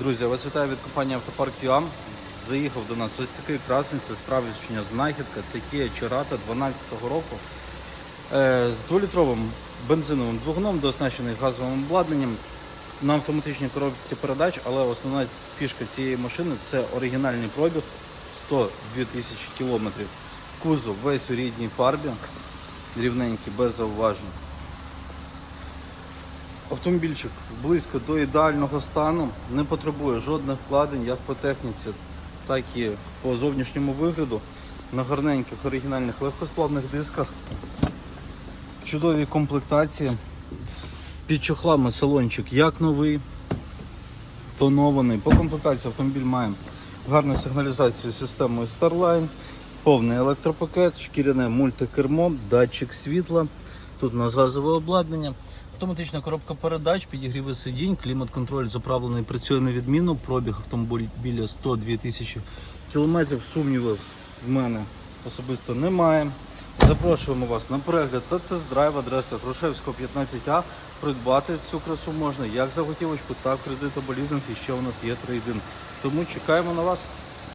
Друзі, вас вітаю від компанії Автопарк ЮАМ. Заїхав до нас ось такий красень, це справжня знахідка. Це Kia Cerato 12-го року. Е, з дволітровим бензиновим двигуном, дооснащений газовим обладнанням на автоматичній коробці передач, але основна фішка цієї машини це оригінальний пробіг 102 тисячі кілометрів. Кузов весь у рідній фарбі, рівненький, без зауважень. Автомобільчик близько до ідеального стану, не потребує жодних вкладень як по техніці, так і по зовнішньому вигляду. На гарненьких оригінальних легкосплавних дисках, в чудовій комплектації. Під чохлами салончик як новий, тонований. По комплектації автомобіль має гарну сигналізацію системою Starline, повний електропакет, шкіряне мультикермо, датчик світла. Тут у нас газове обладнання. Автоматична коробка передач, підігріви сидінь, клімат-контроль заправлений, працює на відміну. Пробіг автомобіля 102 тисячі кілометрів. Сумнівів в мене особисто немає. Запрошуємо вас на перегляд та тест-драйв адреса Грушевського 15А. Придбати цю красу можна як за готівочку, так в кредит або лізинг. І ще у нас є трейдинг. Тому чекаємо на вас.